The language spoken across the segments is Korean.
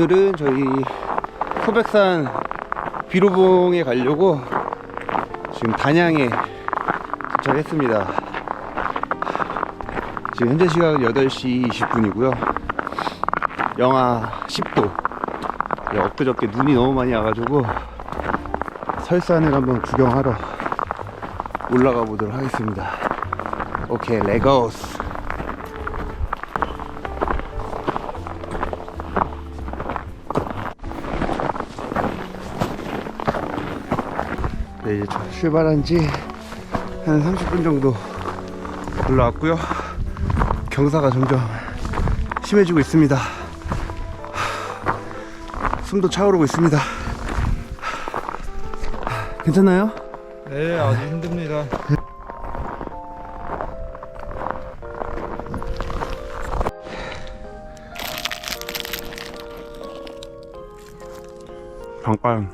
오늘은 저희 소백산 비로봉에 가려고 지금 단양에 도착했습니다. 지금 현재 시각은 8시 20분이고요. 영하 10도. 예, 엊그저께 눈이 너무 많이 와가지고 설산을 한번 구경하러 올라가 보도록 하겠습니다. 오케이, 레고스. 네, 이제 저 출발한 지 한 30분 정도 올라왔고요. 경사가 점점 심해지고 있습니다. 숨도 차오르고 있습니다. 괜찮나요? 네, 아주 힘듭니다. 잠깐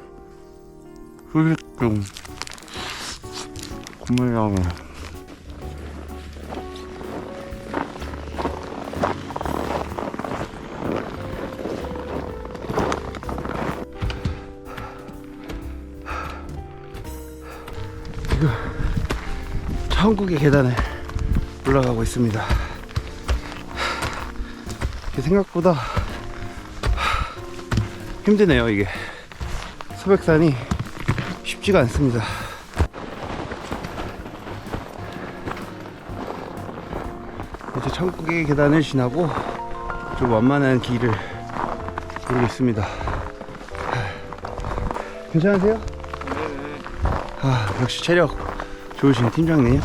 휴식 중 국물량에 지금 천국의 계단을 올라가고 있습니다. 생각보다 힘드네요 이게. 소백산이 쉽지가 않습니다. 이제 천국의 계단을 지나고 좀 완만한 길을 오르고 있습니다. 괜찮으세요? 아, 역시 체력 좋으신 팀장님.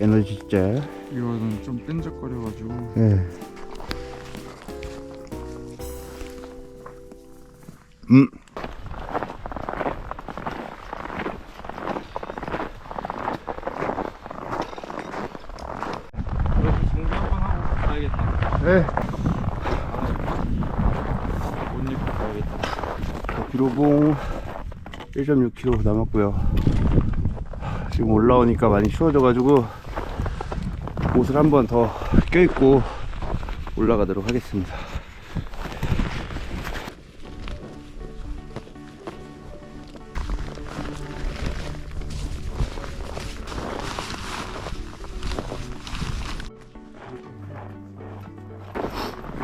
에너지 진짜. 이거는 좀 끈적거려가지고 예. 음. 네. 옷 입고 가야겠다. 비로봉 1.6km 남았고요. 지금 올라오니까 많이 추워져가지고 옷을 한 번 더 껴입고 올라가도록 하겠습니다.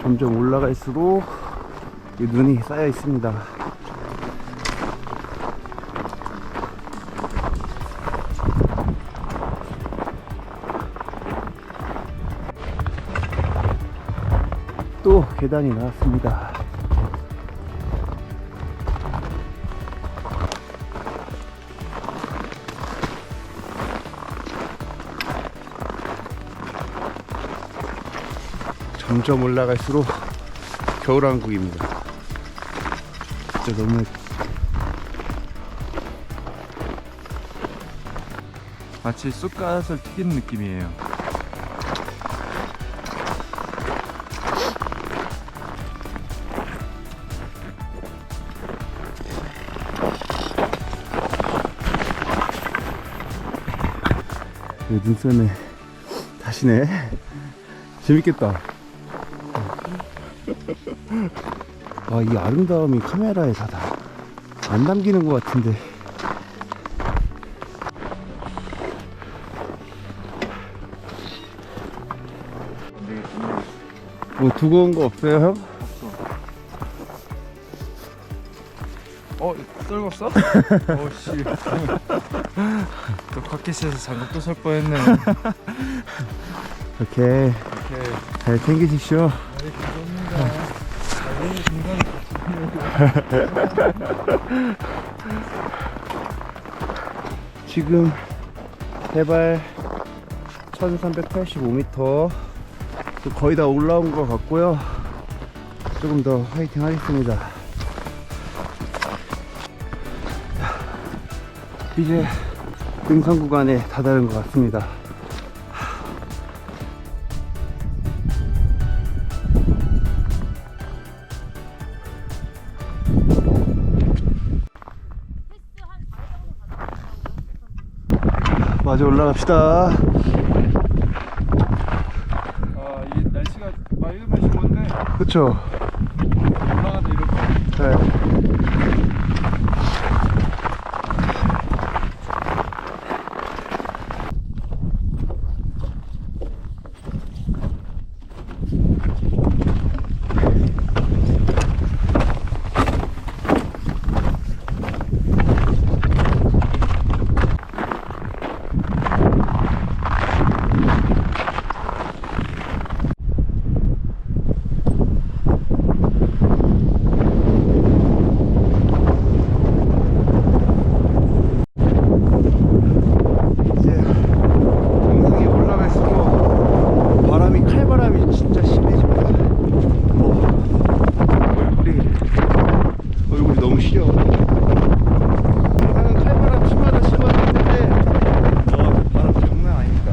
점점 올라갈수록 이 눈이 쌓여 있습니다. 또 계단이 나왔습니다. 점점 올라갈수록 겨울왕국입니다. 진짜 너무 마치 쑥갓을 튀긴 느낌이에요. 그 눈썰매 다시네. 재밌겠다. 아, 이 아름다움이 카메라에 다안 담기는 것 같은데. 뭐 두꺼운 거 없어요, 형? 어, 썰었어? 어씨. 또 팟캐스트에서 장갑도 설 뻔했네. 오케이. 오케이. 잘 챙기십시오. 네, 감사합니다. 아, 중간에 지금 해발 1385m 거의 다 올라온 것 같고요. 조금 더 화이팅 하겠습니다. 이제 등산 구간에 다다른 것 같습니다. 마저 올라갑시다. 아, 이 날씨가 맑으면 좋은데 그쵸? 올라가도 이렇게 네. 이제 영상이 올라갈수록 바람이 칼바람이 진짜 심해집니다. 어, 얼굴이 얼굴이 너무 시려. 영상은 칼바람 심하다 심하다 했는데 어, 바람 장난 아닙니다.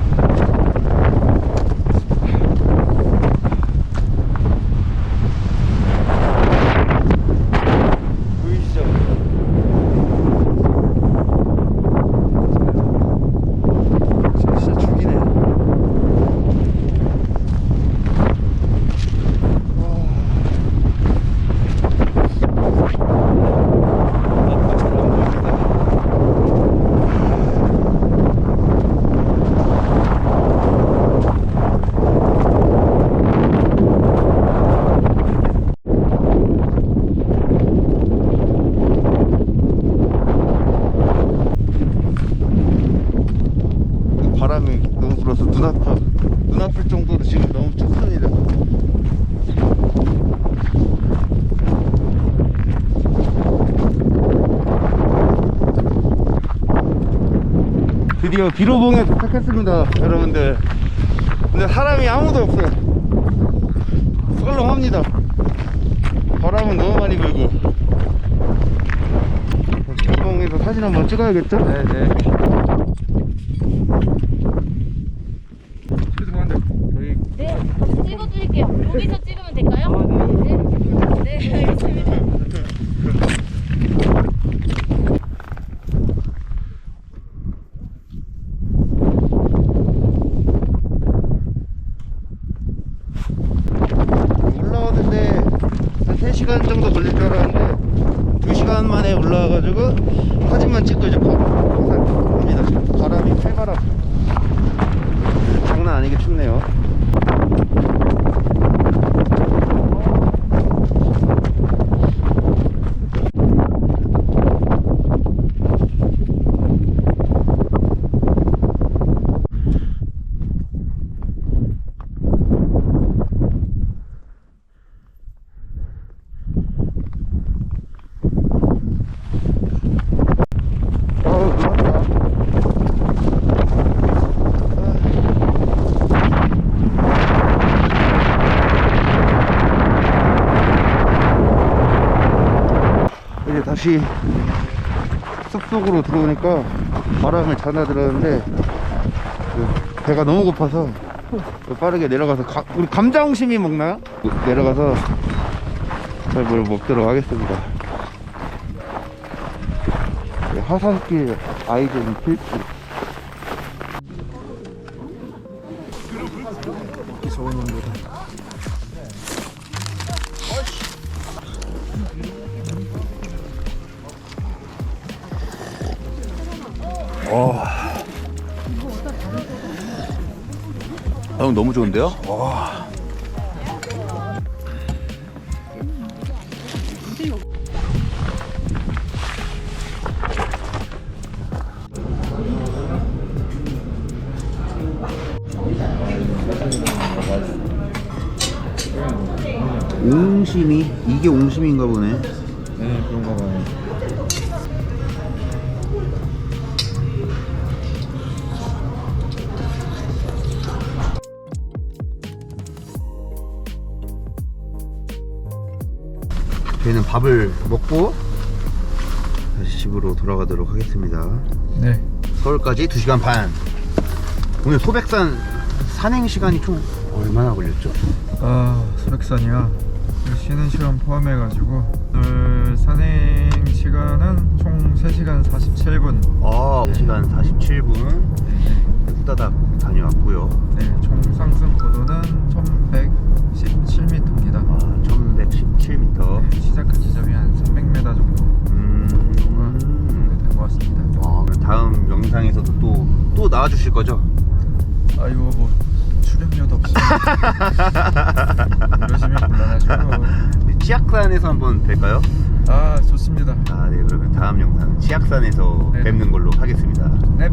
보이시죠? 진짜 죽이네. 앞도 잘안 보입니다. 바람이 너무 불어서 눈 아파 눈 아플 정도로 지금 너무 춥습니다 드디어 비로봉에 도착했습니다 여러분들. 근데 사람이 아무도 없어요. 썰렁합니다. 바람은 너무 많이 불고. 비로봉에서 사진 한번 찍어야겠죠? 네네 죄송한데 저희 네, 같이 찍어드릴게요. 여기서 찍으면 될까요? 아, 네. 네, 알겠습니다. 올라오는데 한 3시간 정도 걸릴 줄 알았는데 2시간 만에 올라와가지고 사진만 찍고 이제 바로 합니다 지금 바람이 칼바람 장난 아니게 춥네요 어우 놀랐다 이제 다시 숲속으로 들어오니까 바람을 전화 들었는데 그 배가 너무 고파서 빠르게 내려가서 가- 우리 감자옹심이 먹나요? 내려가서 잘뭘 먹도록 하겠습니다. 하산길 아이들은 필수. 좋은 놈들 아, 형 너무 좋은데요? 옹심이 이게 옹심인가 보네. 네 저희는 밥을 먹고 다시 집으로 돌아가도록 하겠습니다. 네. 서울까지 2시간 반. 오늘 소백산 산행 시간이 총 얼마나 걸렸죠? 아 소백산이요. 그 쉬는 시간 포함해 가지고 오늘 산행 시간은 총 3시간 47분. 아, 2시간 47분 후다닥 다녀왔고요. 네, 총 상승 고도는 1 거죠? 아 이거 뭐 출연료도 없이 이러시면 곤란하죠. 치악산에서 한번 뵐까요? 아 좋습니다. 아, 네, 그러면 다음 영상 치악산에서 네네. 뵙는 걸로 하겠습니다. 넵.